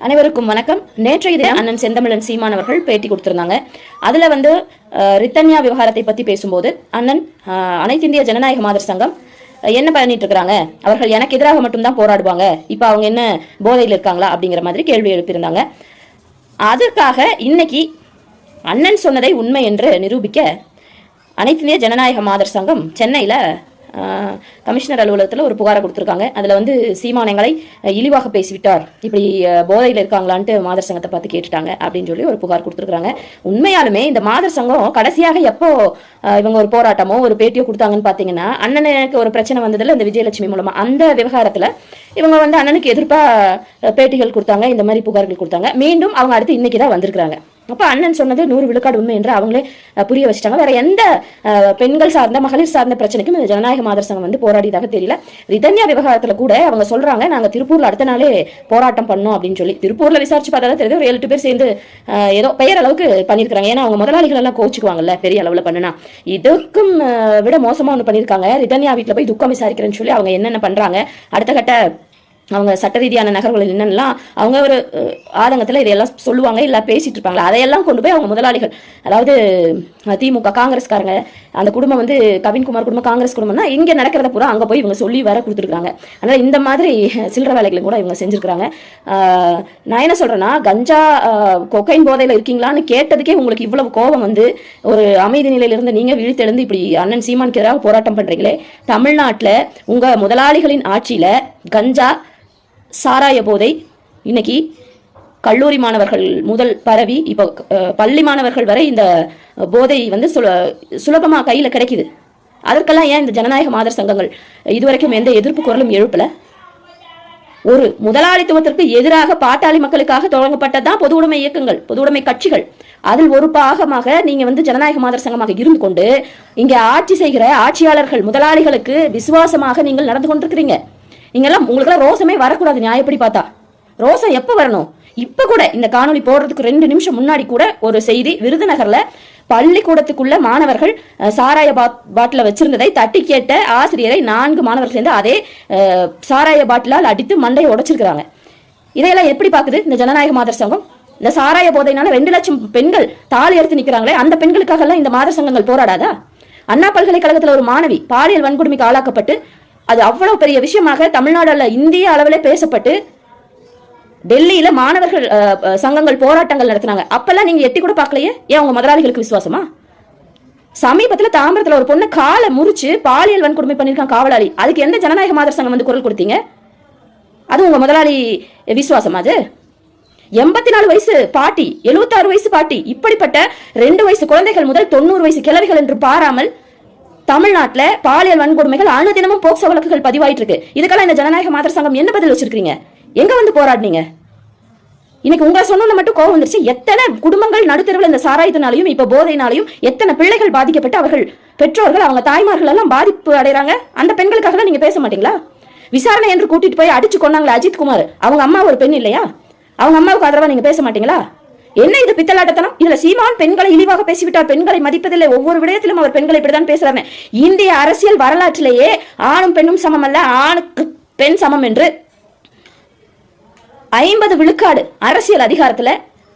அனைவருக்கும் வணக்கம். நேற்றைய தினம் அண்ணன் செந்தமிழன் சீமான் அவர்கள் பேட்டி கொடுத்திருந்தாங்க. அதுல வந்து ரித்தன்யா விவகாரத்தை பத்தி பேசும்போது அண்ணன் அனைத்து இந்திய ஜனநாயக மாதர் சங்கம் என்ன பண்ணிட்டு இருக்கிறாங்க? அவர்கள் எனக்கு எதிராக மட்டும்தான் போராடுவாங்க. இப்போ அவங்க என்ன போதையில் இருக்காங்களா? அப்படிங்கிற மாதிரி கேள்வி எழுப்பியிருந்தாங்க. அதற்காக இன்னைக்கு அண்ணன் சொன்னதை உண்மை என்று நிரூபிக்க அனைத்து இந்திய ஜனநாயக மாதர் சங்கம் சென்னையில் கமிஷனர் அலுவலகத்தில் ஒரு புகாரை கொடுத்துருக்காங்க. அதில் வந்து சீமானங்களை இழிவாக பேசிவிட்டார். இப்படி போதையில் இருக்காங்களான்ட்டு மாதர் சங்கத்தை பார்த்து கேட்டுட்டாங்க அப்படின்னு சொல்லி ஒரு புகார் கொடுத்துருக்காங்க உண்மையாலுமே இந்த மாதர் சங்கம் கடைசியாக எப்போ இவங்க ஒரு போராட்டமோ ஒரு பேட்டியோ கொடுத்தாங்கன்னு பார்த்தீங்கன்னா அண்ணனுக்கு ஒரு பிரச்சனை வந்ததில் இந்த விஜயலட்சுமி மூலமாக அந்த விவகாரத்தில் இவங்க வந்து அண்ணனுக்கு எதிர்ப்பாக பேட்டிகள் கொடுத்தாங்க. இந்த மாதிரி புகார்கள் கொடுத்தாங்க. மீண்டும் அவங்க அடுத்து இன்னைக்கு தான் வந்திருக்கிறாங்க. அப்போ அண்ணன் சொன்னது நூறு விழுக்காடு உண்மை என்று அவங்களே புரிய வச்சிட்டாங்க. வேற எந்த பெண்கள் சார்ந்த மகளிர் சார்ந்த பிரச்சனைக்கும் இந்த ஜனநாயக மாதர் சங்கம் வந்து போராடியதாக தெரியல. ரிதன்யா விவகாரத்தில் கூட அவங்க சொல்றாங்க நாங்கள் திருப்பூர்ல அடுத்த நாளே போராட்டம் பண்ணோம் அப்படின்னு சொல்லி. திருப்பூர்ல விசாரிச்சு பார்த்தா தெரியுது ஒரு ஏழு எட்டு பேர் சேர்ந்து ஏதோ பெயர் அளவுக்கு பண்ணியிருக்காங்க ஏன்னா அவங்க முதலாளிகள் எல்லாம் கோச்சுக்குவாங்கல்ல பெரிய அளவில் பண்ணுனா. இதுக்கும் விட மோசமா ஒன்று பண்ணியிருக்காங்க. ரிதன்யா வீட்டில் போய் துக்கம் விசாரிக்கிறேன்னு சொல்லி அவங்க என்னென்ன பண்றாங்க அடுத்த கட்ட அவங்க சட்ட ரீதியான நகர்வுகள் என்னென்னலாம் அவங்க ஒரு ஆதங்கத்தில் இதையெல்லாம் சொல்லுவாங்க இல்லை பேசிட்டு இருப்பாங்களா? அதையெல்லாம் கொண்டு போய் அவங்க முதலாளிகள் அதாவது திமுக காங்கிரஸ்காரங்க அந்த குடும்பம் வந்து கவின்குமார் குடும்பம் காங்கிரஸ் குடும்பம்னா இங்கே நடக்கிறத பூரா அங்கே போய் இவங்க சொல்லி வர கொடுத்துருக்காங்க அதனால் இந்த மாதிரி சில்லற வேலைகளை கூட இவங்க செஞ்சுருக்கிறாங்க. நான் என்ன சொல்கிறேன்னா கஞ்சா கொக்கைன் போதையில் இருக்கீங்களான்னு கேட்டதுக்கே உங்களுக்கு இவ்வளவு கோபம் வந்து ஒரு அமைதி நிலையிலிருந்து இருந்து விழித்தெழுந்து இப்படி அண்ணன் சீமானுக்கு எதிராக போராட்டம் பண்ணுறீங்களே தமிழ்நாட்டில் உங்கள் முதலாளிகளின் ஆட்சியில் கஞ்சா சாராய போதை. இன்னைக்கு கல்லூரி மாணவர்கள் முதல் பரவி இப்போ பள்ளி மாணவர்கள் வரை இந்த போதை வந்து சுல சுலபமாக கையில் கிடைக்குது. அதற்கெல்லாம் ஏன் இந்த ஜனநாயக மாதர் சங்கங்கள் இதுவரைக்கும் எந்த எதிர்ப்பு குரலும் எழுப்பல? ஒரு முதலாளித்துவத்திற்கு எதிராக பாட்டாளி மக்களுக்காக தொடங்கப்பட்டதான் பொது உடைமை இயக்கங்கள் பொது உடைமை கட்சிகள். அதில் ஒரு பாகமாக நீங்க வந்து ஜனநாயக மாதர் சங்கமாக இருந்து கொண்டு இங்கே ஆட்சி செய்கிற ஆட்சியாளர்கள் முதலாளிகளுக்கு விசுவாசமாக நீங்கள் நடந்து கொண்டிருக்கிறீங்க. நீங்கெல்லாம் உங்களுக்கெல்லாம் ரோசமே வரக்கூடாது நியாயப்படி பார்த்தா. ரோசம் எப்போ வரணும்? இப்போ கூட இந்த காணொளி போடுறதுக்கு ரெண்டு நிமிஷம் முன்னாடி கூட ஒரு செய்தி விருதுநகர்ல பள்ளிக்கூடத்துக்குள்ள மாணவர்கள் சாராய பாட்டில வச்சிருந்ததை தட்டி கேட்ட ஆசிரியரை நான்கு மாணவர்கள் சேர்ந்து அதே சாராய பாட்டிலால் அடித்து மண்டையை உடைச்சிருக்கிறாங்க. இதையெல்லாம் எப்படி பாக்குது இந்த ஜனநாயக மாதர் சங்கம்? இந்த சாராய போதையினால ரெண்டு லட்சம் பெண்கள் தாலி எடுத்து நிக்கிறாங்களே அந்த பெண்களுக்காக எல்லாம் இந்த மாதர் சங்கங்கள் போராடாதா? அண்ணா பல்கலைக்கழகத்துல ஒரு மாணவி பாலியல் வன்கொடுமைக்கு ஆளாக்கப்பட்டு அது அவ்வளவு பெரிய விஷயமாக தமிழ்நாடுல இந்திய அளவில் பேசப்பட்டு டெல்லியில மாணவர்கள் சங்கங்கள் போராட்டங்கள் நடத்தினாங்க. அப்பெல்லாம் நீங்க எட்டி கூட பார்க்கலையே? ஏன் உங்க முதலாளிகளுக்கு விசுவாசமா? சமீபத்தில் தாம்பரத்தில் ஒரு பொண்ணு காலை முறிச்சு பாலியல் வன்கொடுமை பண்ணிருக்கான் காவலாளி. அதுக்கு எந்த ஜனநாயக மாதர் சங்கம் வந்து குரல் கொடுத்தீங்க? அது உங்க முதலாளி விசுவாசமா அது? எண்பத்தி நாலு வயசு பாட்டி எழுபத்தாறு வயசு பாட்டி. இப்படிப்பட்ட ரெண்டு வயசு குழந்தைகள் முதல் தொண்ணூறு வயசு கிழவிகள் என்று பாராமல் தமிழ்நாட்டில் பாலியல் வன்கொடுமைகள் அனுதினமும் போக்சோ வழக்குகள் பதிவாயிட்டு இருக்கு இதுக்கெல்லாம் இந்த ஜனநாயக மாதர் சங்கம் என்ன பதில் வச்சிருக்கீங்க எங்க வந்து போராடினீங்க? இன்னைக்கு உங்களை சொன்னோன்னு மட்டும் கோவம் வந்துருச்சு. எத்தனை குடும்பங்கள் நடுத்தருவில் இந்த சாராயத்தினாலையும் இப்ப போதையினாலையும் எத்தனை பிள்ளைகள் பாதிக்கப்பட்டு அவர்கள் பெற்றோர்கள் அவங்க தாய்மார்கள் எல்லாம் பாதிப்பு அடைறாங்க? அந்த பெண்களுக்காக நீங்க பேச மாட்டீங்களா? விசாரணை என்று கூட்டிட்டு போய் அடிச்சு கொண்டாங்களே அஜித் குமார். அவங்க அம்மா ஒரு பெண் இல்லையா? அவங்க அம்மாவுக்கு ஆதரவா நீங்க பேச மாட்டீங்களா? என்ன இது பித்தலாட்டத்தனம்? இதுல சீமான் பெண்களை இழிவாக பேசிவிட்டார். பெண்களை மதிப்பதில்லை. ஒவ்வொரு விடயத்திலும் அவர் பெண்களை இப்படிதான் பேசுறாங்க இந்திய அரசியல் வரலாற்றிலேயே ஆணும் பெண்ணும் சமம் அல்ல ஆணுக்கு பெண் சமம் என்று ஐம்பது விழுக்காடு அரசியல் அதிகாரத்துல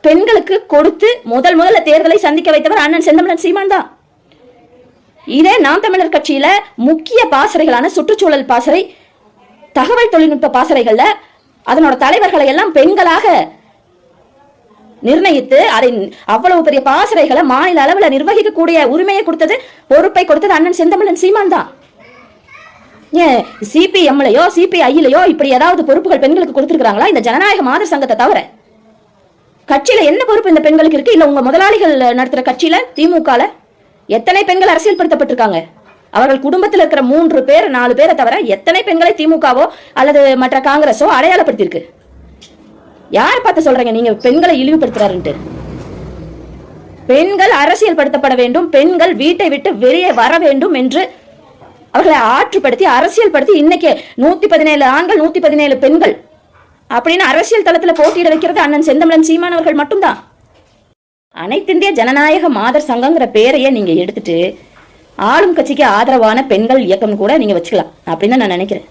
பெண்களுக்கு கொடுத்து முதல் முதல்ல தேர்தலை சந்திக்க வைத்தவர் அண்ணன் செந்தமிழன் சீமான் தான். இதே நாம் தமிழர் கட்சியில முக்கிய பாசறைகளான சுற்றுச்சூழல் பாசறை தகவல் தொழில்நுட்ப பாசறைகள்ல அதனோட தலைவர்களை எல்லாம் பெண்களாக நிர்ணயித்து அதை அவ்வளவு பெரிய பாசறைகளை மாநில அளவில் நிர்வகிக்கக்கூடிய உரிமையை கொடுத்தது பொறுப்பை கொடுத்தது அண்ணன் செந்தமிழன் சீமான் தான். ஏன் சிபிஎம்லயோ சிபிஐலயோ இப்படி ஏதாவது பொறுப்புகள் பெண்களுக்கு கொடுத்துருக்காங்களா இந்த ஜனநாயக மாதர் சங்கத்தை தவிர. கட்சியில என்ன பொறுப்பு இந்த பெண்களுக்கு இருக்கு? இல்ல உங்க முதலாளிகள் நடத்துற கட்சியில திமுகல எத்தனை பெண்கள் அரசியல்படுத்தப்பட்டிருக்காங்க? அவர்கள் குடும்பத்தில் இருக்கிற மூன்று பேர் நாலு பேரை தவிர எத்தனை பெண்களை திமுகவோ அல்லது மற்ற காங்கிரஸோ அடையாளப்படுத்தியிருக்கு? யார் பார்த்து சொல்றீங்க? நீங்க பெண்களை இழிவுபடுத்துறாருன்ட்டு. பெண்கள் அரசியல்படுத்தப்பட வேண்டும். பெண்கள் வீட்டை விட்டு வெளியே வர வேண்டும் என்று அவர்களை ஆற்றுப்படுத்தி அரசியல்படுத்தி இன்னைக்கு நூத்தி பதினேழு ஆண்கள் நூத்தி பதினேழு பெண்கள். அப்படின்னு அரசியல் தளத்துல போட்டியிட வைக்கிறது அண்ணன் செந்தமிழன் சீமானவர்கள் மட்டும்தான். அனைத்திந்திய ஜனநாயக மாதர் சங்கங்கிற பேரையே நீங்க எடுத்துட்டு ஆளும் கட்சிக்கு ஆதரவான பெண்கள் இயக்கம் கூட நீங்க வச்சுக்கலாம். அப்படின்னு நான் நினைக்கிறேன்.